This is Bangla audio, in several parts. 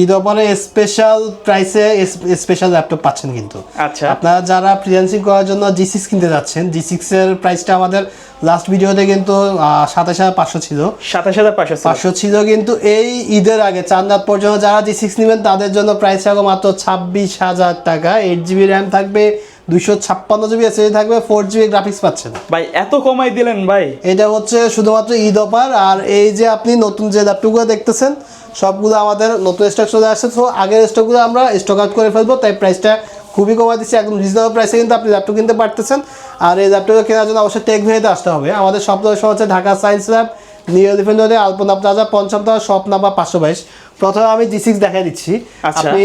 ঈদ অফারে স্পেশাল প্রাইসে স্পেশাল ল্যাপটপ পাচ্ছেন কিন্তু। আচ্ছা। আপনারা যারা ফ্রিল্যান্সিং করার জন্য জি সিক্স কিনতে যাচ্ছেন জি সিক্স এর প্রাইসটা আমাদের লাস্ট ভিডিওতে কিন্তু সাতাশ হাজার পাঁচশো ছিল। সাতাশ হাজার পাঁচশো পাঁচশো ছিল কিন্তু এই ঈদের আগে চার রাত পর্যন্ত যারা জি সিক্স নেবেন তাদের জন্য প্রাইস থাকবে মাত্র ছাব্বিশ হাজার টাকা। এইট জিবি র্যাম থাকবে দুইশো ছাপ্পান্ন জিবি এসএসডি থাকবে ফোর জিবি গ্রাফিক্স পাচ্ছেন। ভাই এত কমাই দিলেন ভাই। এটা হচ্ছে শুধুমাত্র ঈদ অফার আর এই যে আপনি নতুন যে ল্যাপটপগুলো দেখতেছেন সবগুলো আমাদের নতুন স্টক চলে আসছে। তো আগের স্টকগুলো আমরা স্টক আউট করে ফেলব তাই প্রাইসটা খুবই কমা দিচ্ছি। একদম রিজনেবল প্রাইসে কিন্তু আপনি ল্যাপটপ কিনতে পারতেছেন। আর এই ল্যাপটপ কেনার জন্য অবশ্যই টেক ভেরিতে আসতে হবে। আমাদের সব লোকেশন হচ্ছে Dhaka science lab new elephant রোডে আলপনা প্লাজা পঞ্চম তলা শপ নাম্বার পাঁচশো বাইশ। প্রথমে আমি জি সিক্স দেখাই দিচ্ছি। আচ্ছা। আপনি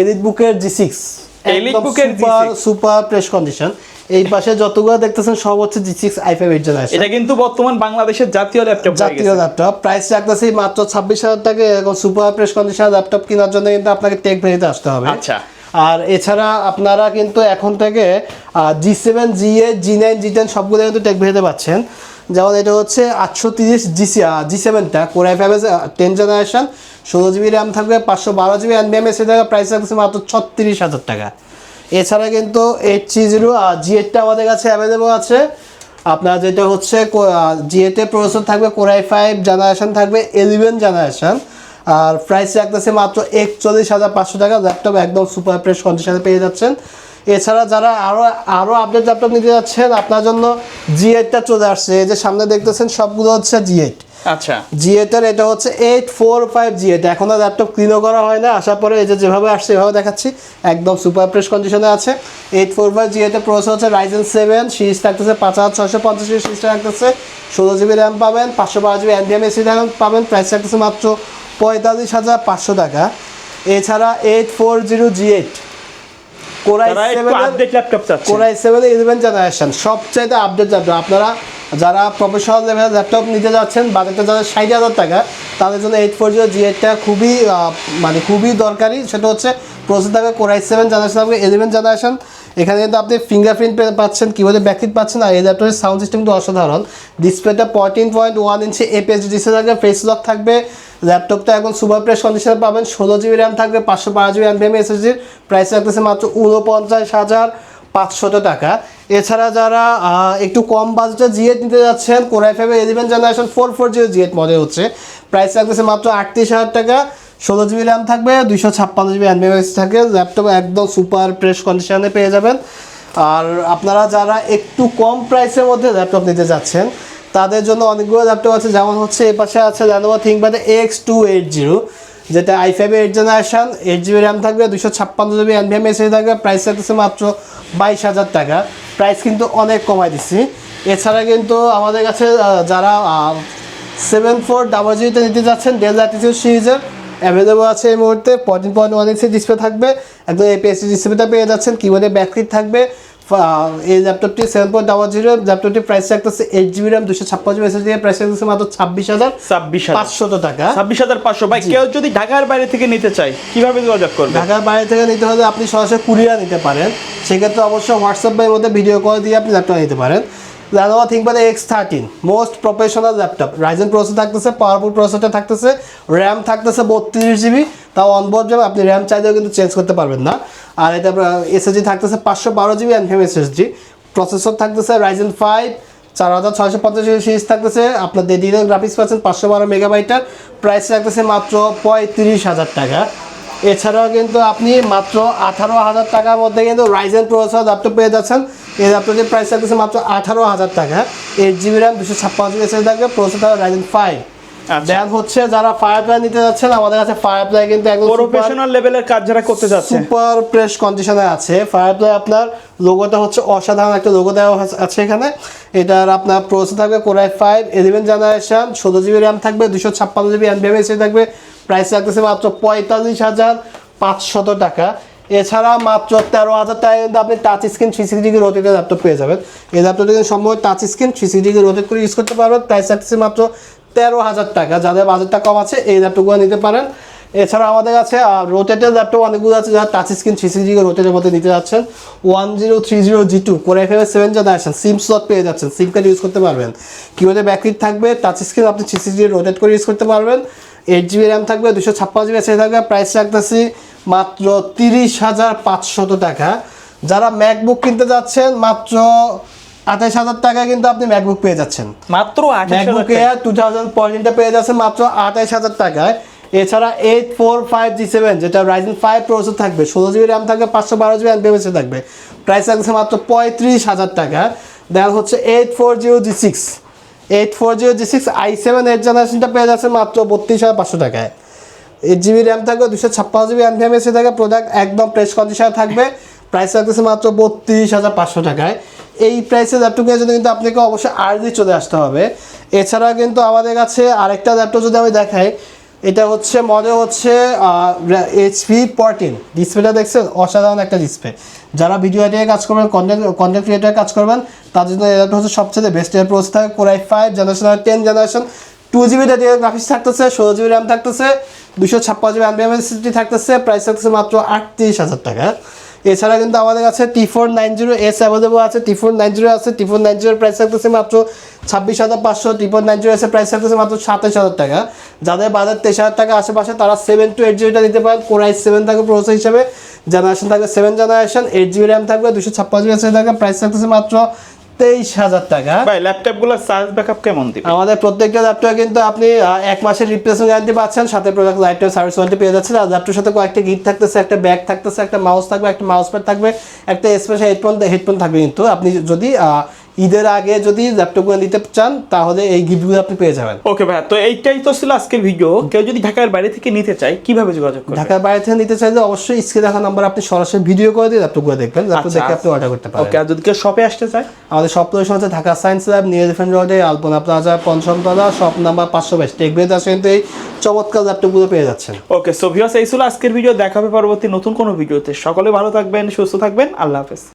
এলিট বুকের G six super super fresh condition এই পাশে যতগুলো দেখতেছেন সব হচ্ছে G six I five eight generation এটা কিন্তু বর্তমান বাংলাদেশের জাতীয় ল্যাপটপ জাতীয় ল্যাপটপ প্রাইস রাখতেছি মাত্র ছাব্বিশ হাজার টাকা এরকম সুপার প্রেস কন্ডিশন ল্যাপটপ কেনার জন্য কিন্তু আপনাকে টেক ভেরিতে আসতে হবে। আচ্ছা। আর এছাড়া আপনারা কিন্তু এখন থেকে G seven G eight G nine G ten সবগুলো কিন্তু টেক ভেরিতে পাচ্ছেন। যেমন এটা হচ্ছে আটশো তিরিশ G G সেভেনটা Core i five ten generation ষোলো জিবি র্যাম থাকবে, পাঁচশো বারো জিবি এনবিএম এসে থাকা প্রাইস রাখতেছে মাত্র ছত্রিশ হাজার টাকা। এছাড়া কিন্তু এইট থ্রি জিরো জি এইটটা আমাদের কাছে অ্যাভেলেবল আছে। আপনার যেটা হচ্ছে জি জিএতে প্রসেসর থাকবে কোরাই ফাইভ জেনারেশন থাকবে ইলেভেন জেনারেশন আর প্রাইস রাখতেছে মাত্র একচল্লিশ হাজার পাঁচশো টাকা। ল্যাপটপ একদম সুপার ফ্রেশ কন্ডিশনে পেয়ে যাচ্ছেন। এছাড়া যারা আরও আরও আপডেট ল্যাপটপ নিতে যাচ্ছেন আপনার জন্য জি এইটটা চলে আসছে। এই যে সামনে দেখতেছেন সবগুলো হচ্ছে জি এইট আচ্ছা। জিএটের এটা হচ্ছে এইট ফোর ফাইভ জিএট এখনও ল্যাপটপ ক্লিনও করা হয় না আসার পরে এই যে যেভাবে আসছে এভাবে দেখাচ্ছি। একদম সুপার ফ্রেশ কন্ডিশনে আছে। এইট ফোর ফাইভ জিএটের প্রসেসর হচ্ছে রাইজেন সেভেন সিরিজ থাকতেছে পাঁচ হাজার ছশো পঞ্চাশ সিরিজটা থাকতেছে। ষোলো জিবি র্যাম পাবেন পাঁচশো বারো জিবি এনডিএম এসি র্যাম পাবেন প্রাইস থাকতেছে মাত্র পঁয়তাল্লিশ হাজার পাঁচশো টাকা। এছাড়া eight four zero G eight সবচাইতে আপডেট ল্যাপটপ আপনারা যারা প্রফেশনাল লেভেল ল্যাপটপ নিতে যাচ্ছেন বাজেটটা যাদের ষাট হাজার টাকা তাদের জন্য এইট ফোর জিরো জি এইটটা খুবই মানে খুবই দরকারি। সেটা হচ্ছে প্রসেস থাকবে কোরাই সেভেন জেনারেশন থাকবে ইলেভেন জেনারেশন এখানে কিন্তু আপনি ফিঙ্গারপ্রিন্ট পাচ্ছেন কীভাবে ব্যাকলিট পাচ্ছেন, আর এই ল্যাপটপের সাউন্ড সিস্টেম কিন্তু অসাধারণ। ডিসপ্লেটা fourteen point one inch IPS display থাকবে ফেস লক থাকবে ল্যাপটপটা এখন সুপার প্রেস কন্ডিশনে পাবেন, ষোলো জিবি র্যাম থাকবে, পাঁচশো বারো জিবি এনভিএম এসএসডির প্রাইস রাখতেছে মাত্র উনপঞ্চাশ হাজার পাঁচশত টাকা। এছাড়া যারা একটু কম বাজেটে জিএট নিতে যাচ্ছেন কোরাই ফাইভের eleven generation four four zero G eight model হচ্ছে প্রাইস রাখতেছে মাত্র আটত্রিশ হাজার টাকা। ষোলো জিবি র্যাম থাকবে, দুইশো ছাপ্পান্ন জিবি এনভিএমএস থাকে, ল্যাপটপ একদম সুপার প্রেস কন্ডিশনে পেয়ে যাবেন। আর আপনারা যারা একটু কম প্রাইসের মধ্যে ল্যাপটপ নিতে যাচ্ছেন, তাদের জন্য অনেকগুলো ল্যাপটপ আছে। যেমন হচ্ছে এ পাশে আছে Lenovo ThinkPad X two eight zero যেটা I five eight generation eight GB RAM থাকবে দুশো ছাপ্পান্ন জিবি এনভিএম এসে থাকবে প্রাইস থাকতেছে মাত্র বাইশ হাজার টাকা। প্রাইস কিন্তু অনেক কমাই দিচ্ছি। এছাড়া কিন্তু আমাদের কাছে যারা সেভেন ফোর ডাবল জিবিতে নিতে যাচ্ছেন ডেল ল্যাটিটিউড সিরিজের অ্যাভেলেবল আছে এই মুহূর্তে fourteen point one inch display থাকবে একদম এপিএসসি ডিসপ্লেটা পেয়ে যাচ্ছেন কিবোর্ডে ব্যাকলিট থাকবে এই ল্যাপটপটি সেভেন পয়েন্ট ডাবল জিরো ল্যাপটপটি প্রাইস রাখতেছে এইট জিবি র্যাম দুশো ছাপ্পান্ন জিবি এসএসডি প্রাইস রাখতেছে মাত্র ছাব্বিশ হাজার ছাব্বিশ পাঁচশত টাকা। ছাব্বিশ হাজার পাঁচশো। ভাই কেউ যদি ঢাকার বাইরে থেকে নিতে চায় কীভাবে যোগাযোগ করবে? ঢাকার বাইরে থেকে নিতে হলে আপনি সরাসরি কুরিয়ার নিতে পারেন। সেক্ষেত্রে অবশ্যই হোয়াটসঅ্যাপ এর মধ্যে ভিডিও কল দিয়ে আপনি ল্যাপটপ নিতে পারেন। Lenovo ThinkPad X thirteen most professional laptop Ryzen processor থাকতেছে পাওয়ারফুল প্রসেসরটা থাকতেছে র্যাম থাকতেছে বত্রিশ জিবি তাও অনবোর্ড র্যাম আপনি র্যাম চাইলেও কিন্তু চেঞ্জ করতে পারবেন না। আর এটা এসএসডি থাকতেছে পাঁচশো বারো জিবি এনভিএম এসএসডি প্রসেসর থাকতেছে রাইজেন ফাইভ চার হাজার ছয়শো পঞ্চাশ সিরিজ থাকতেছে। আপনার ডেডিকেটেড গ্রাফিক্স পাচ্ছেন পাঁচশো বারো মেগাবাইটার প্রাইস রাখতেছে মাত্র পঁয়ত্রিশ হাজার টাকা। এছাড়াও কিন্তু আপনি মাত্র আঠারো হাজার টাকার মধ্যে কিন্তু রাইজেন প্রসেসর ল্যাপটপ পেয়ে যাচ্ছেন। এই ল্যাপটপটির প্রাইস থাকতেছে মাত্র আঠারো হাজার টাকা। এইট জিবি র্যাম দুশো ছাপ্পান্ন জিবি এসে থাকবে প্রসেসর রাইজেন ফাইভ দেন হচ্ছে যারা ফায়ার প্লাই নিতে যাচ্ছেন আমাদের কাছে ফায়ার প্লাই কিন্তু একদম প্রফেশনাল লেভেলের কাজ যারা করতে যাচ্ছে। সুপার প্রেস কন্ডিশনে আছে। ফায়ারপ্লাই আপনার লোগোটা হচ্ছে অসাধারণ একটা লোগো দেওয়া আছে- এখানে। এটার আপনার প্রসেসর থাকবে core i five eleven generation ষোলো জিবি র্যাম থাকবে দুশো ছাপ্পান্ন জিবি এনবিএম থাকবে। প্রাইস রাখতেছে মাত্র পঁয়তাল্লিশ হাজার পাঁচশত টাকা। এছাড়া মাত্র তেরো হাজার টাকা কিন্তু আপনি touch screen three sixty degree রোটেটের laptop পেয়ে যাবেন। এই ল্যাপটপটা কিন্তু সম্ভব touch screen three sixty degree rotate করে ইউজ করতে পারবেন। প্রাইস রাখতেছে মাত্র তেরো হাজার টাকা। যাদের বাজেটটা কম আছে, এই ল্যাপটপগুলো নিতে পারেন। এছাড়া আমাদের কাছে রোটেটের ল্যাপটপ অনেকগুলো আছে যারা টাচ স্ক্রিন থ্রি সিক্সটি রোটেটের মধ্যে নিতে যাচ্ছেন। One zero three zero G two core i ফাইভের সেভেন জেনারেশন সিম স্লট পেয়ে যাচ্ছেন। সিম কার্ড ইউজ করতে পারবেন। কিবোর্ডে ব্যাকলিট থাকবে টাচ স্ক্রিন আপনি থ্রি সিক্সটি রোটেট করে ইউজ করতে পারবেন। এইট জিবি র্যাম থাকবে দুশো ছাপ্পান্ন জিবি এসে থাকবে প্রাইস রাখতেছি মাত্র তিরিশ হাজার পাঁচশত টাকা। যারা ম্যাকবুক কিনতে যাচ্ছেন মাত্র আঠাইশ হাজার টাকায় কিন্তু আপনি ম্যাকবুক পেয়ে যাচ্ছেন। মাত্র ম্যাকবুক এয়ার টু থাউজেন্ড ফোরটিনটা পেয়ে যাচ্ছে মাত্র আঠাইশ হাজার টাকায়। এছাড়া eight four five G seven যেটা রাইজেন ফাইভ প্রসেসর থাকবে ষোলো জিবি র্যাম থাকবে পাঁচশো বারো জিবি এমপিএমএসে থাকবে। প্রাইস লাগছে মাত্র পঁয়ত্রিশ হাজার টাকা। দেন হচ্ছে eight four zero G six eight four zero G six i seven eight জেনারেশনটা পেয়ে যাচ্ছে মাত্র বত্রিশ হাজার পাঁচশো টাকায়। এইট জিবি র্যাম থাকবে দুশো ছাপ্পান্ন জিবি এনভিএম এসে থাকে প্রোডাক্ট একদম প্রেস কন্ডিশনে থাকবে। প্রাইস থাকতেছে মাত্র বত্রিশ হাজার পাঁচশো টাকায়। এই প্রাইসে ল্যাপটপের জন্য কিন্তু আপনাকে অবশ্যই আর্লি চলে আসতে হবে। এছাড়া কিন্তু আমাদের কাছে আরেকটা ল্যাপটপ যদি আমি দেখাই এটা হচ্ছে, মডেল হচ্ছে এইচপি ফোরটিন ডিসপ্লেটা দেখছেন? অসাধারণ একটা ডিসপ্লে যারা ভিডিও এডিটে কাজ করবেন কন্টেন্ট কন্টেন্ট ক্রিয়েটার কাজ করবেন তার জন্য এটা হচ্ছে সবচেয়ে বেস্ট এর প্রোস থাকে core i five generation ten generation two GB দিয়ে গ্রাফিক্স থাকতেছে, ষোলো জিবি র্যাম থাকতেছে দুশো ছাপ্পান্ন জিবি এমবিএম এসএসডি থাকতেছে প্রাইস থাকতেছে মাত্র আটত্রিশ হাজার টাকা। এছাড়া কিন্তু আমাদের কাছে T four nine zero S available আছে টি ফোর নাইন জিরো আছে টি ফোর নাইন জিরোর প্রাইস থাকতেছে মাত্র ছাব্বিশ হাজার পাঁচশো টি ফোর নাইন জিরো এসের প্রাইস থাকতেছে মাত্র সাতাশ হাজার টাকা। যাদের বাজার তেইশ হাজার টাকা আশেপাশে, তারা সেভেন টু এইট জিবিটা নিতে পারেন। কোরাই সেভেন থাকবে প্রসেস হিসেবে। জেনারেশন থাকবে seven generation eight GB RAM থাকবে, দুশো ছাপ্পান্ন জিবি থাকবে। প্রাইস থাকতেছে মাত্র তেইশ হাজার টাকা। ভাই ল্যাপটপগুলোর চার্জ ব্যাকআপ কেমন দিবে? আমাদের প্রত্যেকটা ল্যাপটপে কিন্তু আপনি এক মাসের রিপ্লেসমেন্ট গ্যারান্টি পাচ্ছেন সাথে প্রোডাক্ট টাইম সার্ভিস ওয়ারেন্টি পেয়ে যাচ্ছেন। আর ল্যাপটপের সাথে কয়েকটা গিট থাকতেছে একটা ব্যাগ থাকতেছে একটা মাউস থাকবে একটা মাউস প্যাড থাকবে একটা স্পেশাল হেডফোন হেডফোন থাকবে কিন্তু। আপনি যদি ঈদের আগে যদি ল্যাপটপগুলো নিতে চান তাহলে এই গিফটগুলো আপনি পেয়ে যাবেন। ওকে ভাই তো এইটাই তো ছিল আজকের ভিডিও কেউ যদি ঢাকার বাইরে থেকে নিতে চায় কীভাবে যোগাযোগ করবে? ঢাকার বাইরে থেকে নিতে চাইলে অবশ্যই স্ক্রিনে দেখা নাম্বার আপনি সরাসরি ভিডিও করে দিয়ে ল্যাপটপগুলো দেখবেন ল্যাপটপ আচ্ছা, দেখে আপনি অর্ডার করতে পারেন। ওকে আর যদি কেউ শপে আসতে চায়? আমাদের সব লোকেশন হচ্ছে Dhaka science lab new elephant রোডে আলপনা প্লাজা পঞ্চমতলা শপ নাম্বার পাঁচশো বাইশ। টেকবেদ আসে কিন্তু এই চমৎকার ল্যাপটপগুলো পেয়ে যাচ্ছেন। ওকে সো ভিউয়ার্স এই ছিল আজকের ভিডিও দেখা হবে পরবর্তী নতুন কোনো ভিডিওতে সকলে ভালো থাকবেন সুস্থ থাকবেন। আল্লাহ হাফেজ।